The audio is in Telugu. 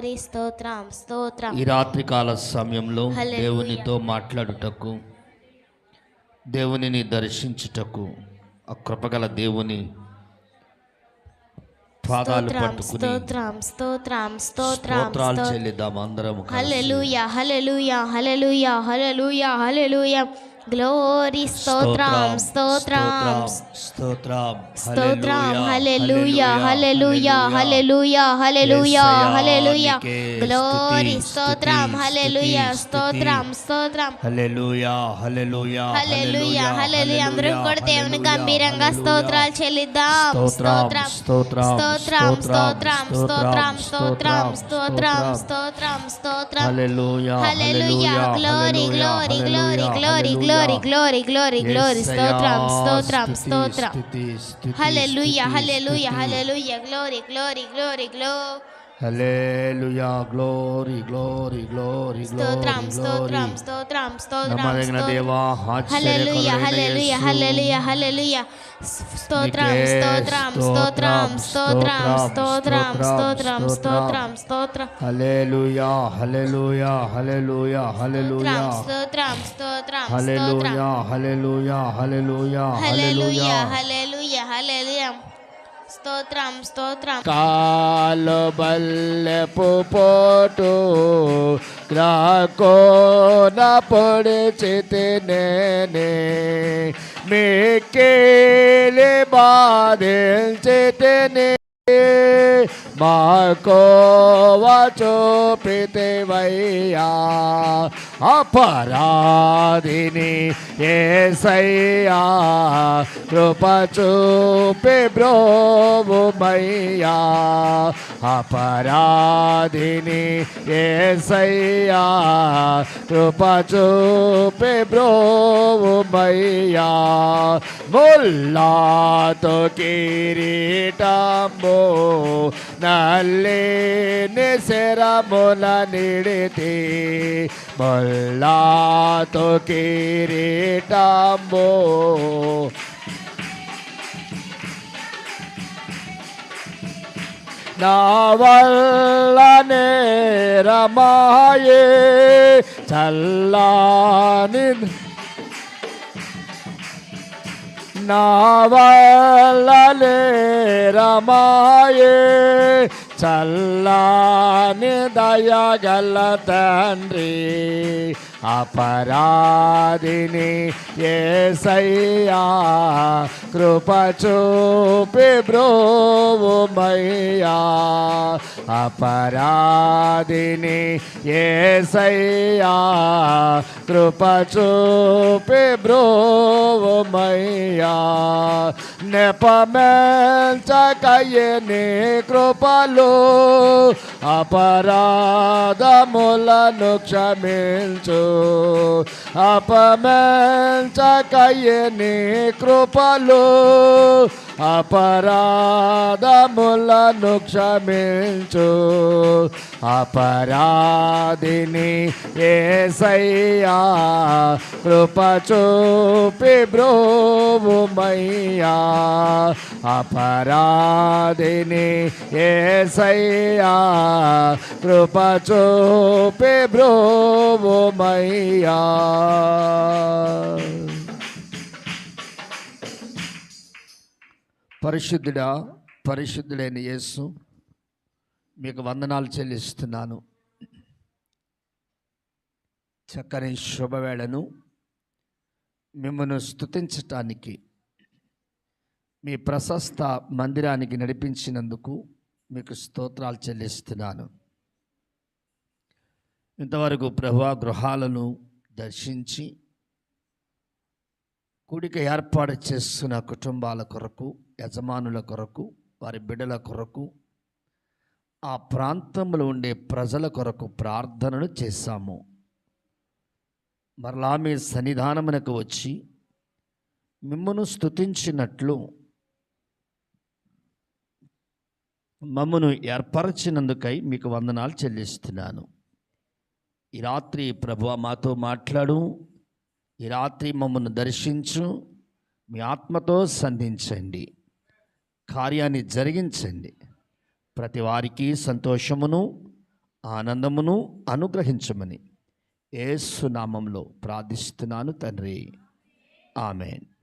గ్లోరీ స్తోత్రం స్తోత్రం. ఈ రాత్రికాల సమయంలో హల్లెలూయా. దేవునితో మాట్లాడుటకు దేవునిని దర్శించుటకు ఆ కృపగల దేవుని పాదాలు పట్టుకుని స్తోత్రం స్తోత్రం స్తోత్రం స్తోత్రాలు చెల్లిద్దాం అందరం హల్లెలూయా hallelujah hallelujah hallelujah hallelujah. Glory స్తోత్రం స్తోత్రం స్తోత్రం స్తోత్రం hallelujah hallelujah hallelujah hallelujah hallelujah glory స్తోత్రం హల్లెలూయా స్తోత్రం స్తోత్రం హల్లెలూయా హల్లెలూయా హల్లెలూయా హల్లెలూయా అందరం కూడా దేవుని గంభీరంగా స్తోత్రాలు చెల్లిద్దాం. స్తోత్రం స్తోత్రం స్తోత్రం స్తోత్రం స్తోత్రం స్తోత్రం స్తోత్రం. స్తోత్రం స్తోత్రం hallelujah hallelujah glory glory glory glory glory glory glory glory స్తోత్రం స్తోత్రం స్తోత్రం hallelujah hallelujah hallelujah glory glory glory glow hallelujah glory glory glory స్తోత్రం స్తోత్రం స్తోత్రం స్తోత్రం నమ్మదగిన స్తోత్రం దేవా హల్లెలూయా హల్లెలూయా హల్లెలూయా హల్లెలూయా స్తోత్రం స్తోత్రం స్తోత్రం స్తోత్రం స్తోత్రం స్తోత్రం స్తోత్రం స్తోత్రం హల్లెలూయా హల్లెలూయా హల్లెలూయా హల్లెలూయా స్తోత్రం స్తోత్రం hallelujah hallelujah hallelujah hallelujah hallelujah హల్లెలూయా స్తోత్రం స్తోత్రం. కాలు బల్లెపు పోటు గ్రాకోన పొడిచితి నేనే. మిక్కిలి బాధించితిని మాకోవా చూపితివయ్యా. అపరాధిని ఏసయ్యా కృప చూపి బ్రోవుమయ్యా అపరాధిని ఏసయ్యా కృప చూపి బ్రోవుమయ్యా ముల్లాతో కిరీటంబు నల్లిని శరముల నిడితే. Ballato Kiritambo Navalla Nera Maye Challanin Navalla Nera చల్లాని దయగల తండ్రి అపరాధిని ఏసయ్యా కృప చూపి బ్రోవుమయ్యా. అపరాధిని ఏసయ్యా కృప చూపి బ్రోవుమయ్యా. నెపమెంచకయ్యని కృపలు అపరాధములను క్షమించు. అపమెంచకయ్యని కృపలు అపరాధములను క్షమించు. అపరాధిని ఏసయ్యా కృప చూపి బ్రోవుమయ్యా అపరాధిని ఏసయ్యా కృప చూపి బ్రోవుమయ్యా పరిశుద్ధుడా పరిశుద్ధుడైన యేసు మీకు వందనాలు చెల్లిస్తున్నాను. చక్కని శుభవేళను మిమ్మల్ని స్తుతించటానికి మీ ప్రశస్త మందిరానికి నడిపించినందుకు మీకు స్తోత్రాలు చెల్లిస్తున్నాను. ఇంతవరకు ప్రభు గృహాలను దర్శించి కూడిక ఏర్పాటు చేస్తున్న కుటుంబాల కొరకు యజమానుల కొరకు వారి బిడ్డల కొరకు ఆ ప్రాంతంలో ఉండే ప్రజల కొరకు ప్రార్థనలు చేశాము. మరలా మీ సన్నిధానమునకు వచ్చి మిమ్మను స్తుతించినట్లు మమ్మను ఏర్పరచినందుకై మీకు వందనాలు చెల్లిస్తున్నాను. ఈ రాత్రి ప్రభు మాతో మాట్లాడు ఈ రాత్రి మమ్మల్ని దర్శించు మీ ఆత్మతో సంధించండి. కార్యాన్ని జరిగించండి. ప్రతి వారికి సంతోషమును ఆనందమును అనుగ్రహించమని ఏసునామంలో ప్రార్థిస్తున్నాను తండ్రి. ఆమెన్.